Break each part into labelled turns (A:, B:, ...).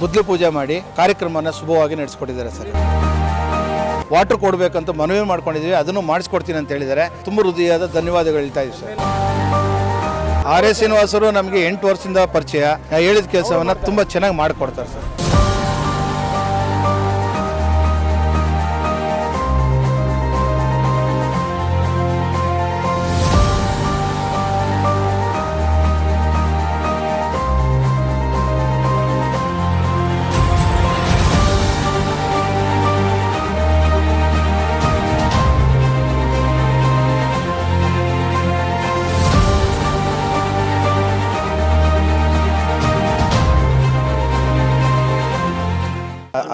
A: ಗುದ್ಲಿ ಪೂಜೆ ಮಾಡಿ ಕಾರ್ಯಕ್ರಮವನ್ನು ಶುಭವಾಗಿ ನಡೆಸ್ಕೊಟ್ಟಿದ್ದಾರೆ ಸರ್. ವಾಟರ್ ಕೊಡಬೇಕಂತ ಮನವಿ ಮಾಡ್ಕೊಂಡಿದ್ದೀವಿ ಅದನ್ನು ಮಾಡಿಸ್ಕೊಡ್ತೀನಿ ಅಂತ ಹೇಳಿದ್ದಾರೆ. ತುಂಬ ಹೃದಯದ ಧನ್ಯವಾದಗಳು ಹೇಳ್ತಾ ಇದ್ದೀವಿ ಸರ್. ಆರ್ ಎಸ್ ಶ್ರೀನಿವಾಸರು ನಮಗೆ ಎಂಟು ವರ್ಷದಿಂದ ಪರಿಚಯ. ಹೇಳಿದ ಕೆಲಸವನ್ನು ತುಂಬ ಚೆನ್ನಾಗಿ ಮಾಡಿಕೊಡ್ತಾರೆ ಸರ್.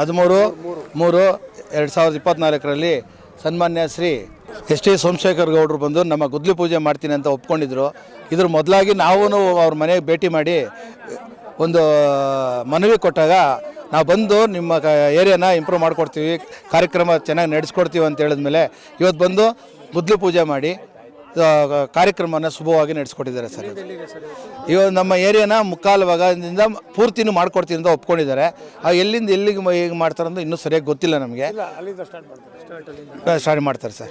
A: ಹದಿಮೂರು ಮೂರು. ಎರಡು ಸಾವಿರದ ಇಪ್ಪತ್ತ್ನಾಲ್ಕರಲ್ಲಿ ಸನ್ಮಾನ್ಯ ಶ್ರೀ ಎಸ್ ಟಿ ಸೋಮಶೇಖರ್ ಗೌಡರು ಬಂದು ನಮ್ಮ ಗುದ್ಲಿ ಪೂಜೆ ಮಾಡ್ತೀನಿ ಅಂತ ಒಪ್ಕೊಂಡಿದ್ರು. ಇದ್ರ ಮೊದಲಾಗಿ ನಾವು ಅವ್ರ ಮನೆಗೆ ಭೇಟಿ ಮಾಡಿ ಒಂದು ಮನವಿ ಕೊಟ್ಟಾಗ ನಾವು ಬಂದು ನಿಮ್ಮ ಕ, ಏರಿಯಾನ ಇಂಪ್ರೂವ್ ಮಾಡಿಕೊಡ್ತೀವಿ, ಕಾರ್ಯಕ್ರಮ ಚೆನ್ನಾಗಿ ನಡೆಸ್ಕೊಡ್ತೀವಿ ಅಂತ ಹೇಳಿದ್ಮೇಲೆ ಇವತ್ತು ಬಂದು ಗುದ್ಲಿ ಪೂಜೆ ಮಾಡಿ ಆ, ಕಾರ್ಯಕ್ರಮನ ಶುಭವಾಗಿ ನಡೆಸ್ಕೊಟ್ಟಿದ್ದಾರೆ ಸರ್ ಇವಾಗ ನಮ್ಮ ಏರಿಯಾನ ಮುಕ್ಕಾಲು ಭಾಗದಿಂದ ಪೂರ್ತಿನೂ ಮಾಡ್ಕೊಡ್ತೀನಿ ಅಂತ ಒಪ್ಕೊಂಡಿದ್ದಾರೆ. ಆ ಎಲ್ಲಿಂದ ಎಲ್ಲಿಗೆ ಹೇಗೆ ಮಾಡ್ತಾರೆ ಅಂತ ಇನ್ನೂ ಸರಿಯಾಗಿ ಗೊತ್ತಿಲ್ಲ ನಮಗೆ. ಸ್ಟಾರ್ಟ್ ಮಾಡ್ತಾರೆ. ಸರ್.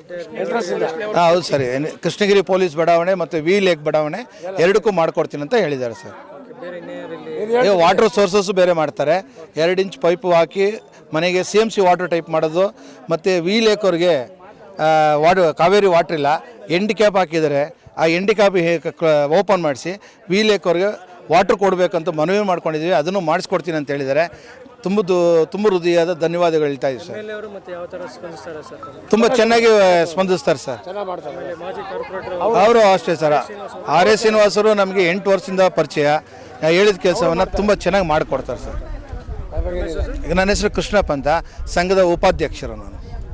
A: ಹಾಂ ಹೌದು ಸರಿ. ಕೃಷ್ಣಗಿರಿ ಪೊಲೀಸ್ ಬಡಾವಣೆ ಮತ್ತು ವಿ ಲೇಕ್ ಬಡಾವಣೆ ಎರಡಕ್ಕೂ ಮಾಡ್ಕೊಡ್ತೀನಿ ಅಂತ ಹೇಳಿದ್ದಾರೆ ಸರ್. ವಾಟರ್ ಸೋರ್ಸಸ್ಸು ಬೇರೆ ಮಾಡ್ತಾರೆ. ಎರಡು ಇಂಚ್ ಪೈಪು ಹಾಕಿ ಮನೆಗೆ C M C water type ಮಾಡೋದು. ಮತ್ತು ವಿ ಲೇಕ್ ಅವ್ರಿಗೆ ವಾಟರ್ ಕಾವೇರಿ ವಾಟ್ರ್ ಇಲ್ಲ. ಎಂಡಿ ಕ್ಯಾಪ್ ಹಾಕಿದರೆ ಆ ಎಂಡಿ ಕ್ಯಾಪ್ ಓಪನ್ ಮಾಡಿಸಿ ವಿ ಲೇಕ್ ಅವ್ರಿಗೆ ವಾಟ್ರ್ ಕೊಡಬೇಕಂತ ಮನವಿ ಮಾಡ್ಕೊಂಡಿದ್ದೀವಿ ಅದನ್ನು ಮಾಡಿಸ್ಕೊಡ್ತೀನಿ ಅಂತ ಹೇಳಿದರೆ ತುಂಬ ದು- ತುಂಬ ಹೃದಯದ ಧನ್ಯವಾದಗಳು ಹೇಳ್ತಾ ಇದ್ದೀವಿ ಸರ್. ತುಂಬ ಚೆನ್ನಾಗಿ ಸ್ಪಂದಿಸ್ತಾರೆ ಸರ್.
B: ಆಮೇಲೆ ಮಾಜಿ ಕಾರ್ಪೊರೇಟರ್
A: ಅವರು. ಅಷ್ಟೇ ಸರ್. ಆರ್ ಎಸ್ ಶ್ರೀನಿವಾಸರು ನಮಗೆ ಎಂಟು ವರ್ಷದಿಂದ ಪರಿಚಯ. ಹೇಳಿದ ಕೆಲಸವನ್ನು ತುಂಬ ಚೆನ್ನಾಗಿ ಮಾಡಿಕೊಡ್ತಾರೆ ಸರ್. ಈಗ ನನ್ನ ಹೆಸರು ಕೃಷ್ಣಪ್ಪ ಅಂತ ಸಂಘದ ಉಪಾಧ್ಯಕ್ಷರು ನಾನು.